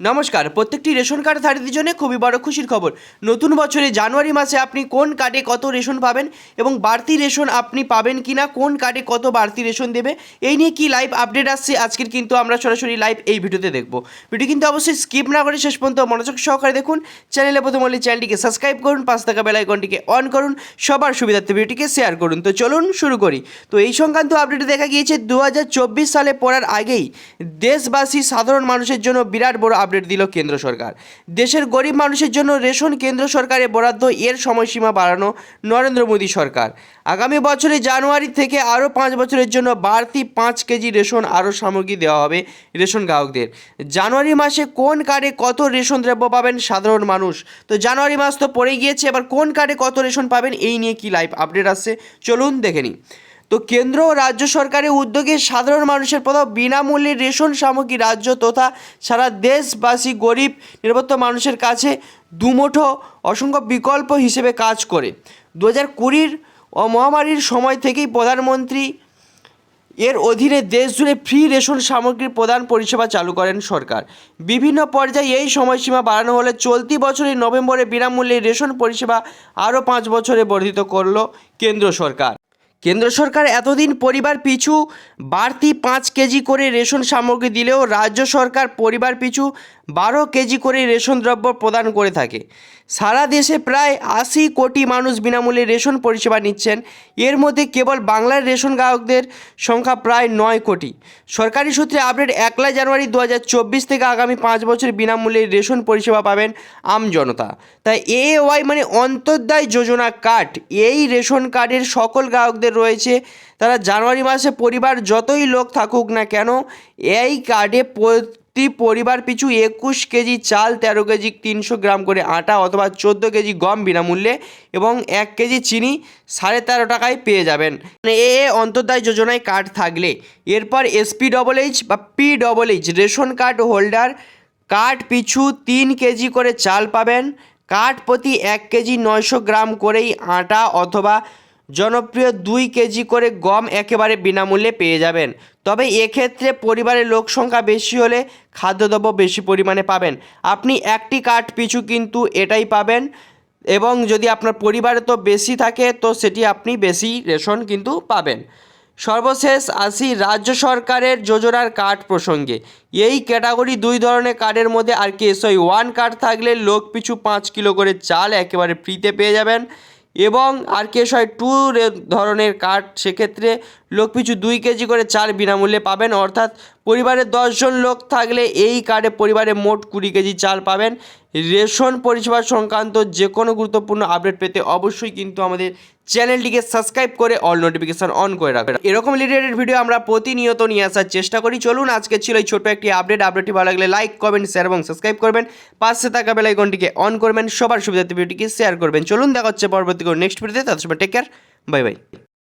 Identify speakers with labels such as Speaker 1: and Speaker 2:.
Speaker 1: নমস্কার, প্রত্যেকটি ration card ধারীদের জন্য খুবই বড় খুশির খবর। নতুন বছরে জানুয়ারি মাসে আপনি কোন কার্ডে কত রেশন পাবেন এবং বাড়তি রেশন আপনি পাবেন কি না কোন কার্ডে কত বাড়তি রেশন দেবে, এই নিয়ে কি লাইভ আপডেট আসছে, আজকের কিন্তু আমরা সরাসরি লাইভ এই ভিডিওতে দেখব। ভিডিও কিন্তু অবশ্যই স্কিপ না করে শেষ পর্যন্ত মনোযোগ সহকারে দেখুন। চ্যানেলে প্রথম হলে চ্যানেলটিকে সাবস্ক্রাইব করুন পাঁচ টাকা বেল আইকনটিকে অন করুন, সবার সুবিধার্থে ভিডিওটিকে শেয়ার করুন। তো চলুন শুরু করি। তো এই সংক্রান্ত আপডেটে দেখা গিয়েছে দু হাজার চব্বিশ সালে পড়ার আগেই দেশবাসী সাধারণ মানুষের জন্য বিরাট বড় আপডেট দিল কেন্দ্র সরকার। দেশের গরিব মানুষের জন্য রেশন কেন্দ্র সরকারের বরাদ্দ, এর সময়সীমা বাড়ানো নরেন্দ্র মোদী সরকার। আগামী বছরে জানুয়ারি থেকে আরও পাঁচ বছরের জন্য বাড়তি পাঁচ কেজি রেশন আরও সামগ্রী দেওয়া হবে রেশন গ্রাহকদের। জানুয়ারি মাসে কোন কার্ডে কত রেশন দ্রব্য পাবেন সাধারণ মানুষ? তো জানুয়ারি মাস তো পড়ে গিয়েছে, এবার কোন কার্ডে কত রেশন পাবেন এই নিয়ে কি লাইভ আপডেট আসছে? চলুন দেখে নিই। তো কেন্দ্র ও রাজ্য সরকারের উদ্যোগে সাধারণ মানুষের প্রথম বিনামূল্যে রেশন সামগ্রী রাজ্য তথা সারা দেশবাসী গরিব, নিরাপত্তা মানুষের কাছে দুমুঠো অসংখ্য বিকল্প হিসেবে কাজ করে। দু হাজার কুড়ির মহামারীর সময় থেকেই প্রধানমন্ত্রী এর অধীনে দেশ জুড়ে ফ্রি রেশন সামগ্রী প্রদান পরিষেবা চালু করেন সরকার। বিভিন্ন পর্যায়ে এই সময়সীমা বাড়ানো হলে চলতি বছরের নভেম্বরে বিনামূল্যে রেশন পরিষেবা আরও পাঁচ বছরে বর্ধিত করল কেন্দ্র সরকার। কেন্দ্র সরকার এতদিন পরিবার পিছু বাড়তি পাঁচ কেজি করে রেশন সামগ্রী দিলেও রাজ্য সরকার পরিবার পিছু বারো কেজি করে রেশন দ্রব্য প্রদান করে থাকে। সারা দেশে প্রায় আশি কোটি মানুষ বিনামূল্যে রেশন পরিষেবা নিচ্ছেন। এর মধ্যে কেবল বাংলার রেশন গ্রাহকদের সংখ্যা প্রায় নয় কোটি। সরকারি সূত্রে আপডেট একলা জানুয়ারি দু হাজার চব্বিশ থেকে আগামী পাঁচ বছর বিনামূল্যে রেশন পরিষেবা পাবেন আম জনতা। তাই এ ওয়াই মানে অন্তর্দায় যোজনা কার্ড। এই রেশন কার্ডের সকল গ্রাহকদের রয়েছে। তারা জানুয়ারি মাসে পরিবার যতই লোক থাকুক না কেন, এই কার্ডে প্রতি পরিবার পিছু একুশ কেজি চাল তেরো কেজি তিনশো গ্রাম করে আটা অথবা চোদ্দ কেজি গম বিনামূল্যে এবং এক কেজি চিনি সাড়ে তেরো টাকায় পেয়ে যাবেন। মানে এ অন্তর্দায় যোজনায় কার্ড থাকলে। এরপর এসপি ডবল এইচ বা P double H ration card holder card পিছু তিন কেজি করে চাল পাবেন। কার্ড প্রতি এক কেজি নয়শো গ্রাম করেই আটা অথবা জনপ্রিয় দুই কেজি করে গম একেবারে বিনামূল্যে পেয়ে যাবেন। তবে এক্ষেত্রে পরিবারের লোক সংখ্যা বেশি হলে খাদ্যদ্রব্য বেশি পরিমাণে পাবেন। আপনি একটি কার্ড পিছু কিন্তু এটাই পাবেন এবং যদি আপনার পরিবারে তো বেশি থাকে, তো সেটি আপনি বেশি রেশন কিন্তু পাবেন। সর্বশেষ আসি রাজ্য সরকারের যোজনার কার্ড প্রসঙ্গে। এই ক্যাটাগরি দুই ধরনের কার্ডের মধ্যে আর কি এসআই ওয়ান কার্ড থাকলে লোক পিছু পাঁচ কিলো করে চাল একেবারে ফ্রিতে পেয়ে যাবেন। এবং আর কেস হয় টু ধরনের কার্ড সেক্ষেত্রে লোক পিছু দুই কেজি করে চাল বিনামূল্যে পাবেন। অর্থাৎ পরিবারের দশজন লোক থাকলে এই কার্ডে পরিবারে মোট কুড়ি কেজি চাল পাবেন। রেশন পরিষেবা সংক্রান্ত যে কোনো গুরুত্বপূর্ণ আপডেট পেতে অবশ্যই কিন্তু আমাদের চ্যানেলটিকে সাবস্ক্রাইব করে অল নোটিফিকেশান অন করে রাখবেন। এরকম রিলেটেড ভিডিও আমরা প্রতিনিয়ত নিয়ে আসার চেষ্টা করি। চলুন, আজকে ছিল এই ছোটো একটি আপডেট। আপডেটটি ভালো লাগলে লাইক, কমেন্ট শেয়ার এবং সাবস্ক্রাইব করবেন। পাশে থাকা বেলাইকনটিকে অন করবেন। সবার সুবিধার্থে ভিডিওটিকে শেয়ার করবেন। চলুন, দেখা হচ্ছে পরবর্তী নেক্সট ভিডিওতে তাদের সময় টেক কেয়ার বাই বাই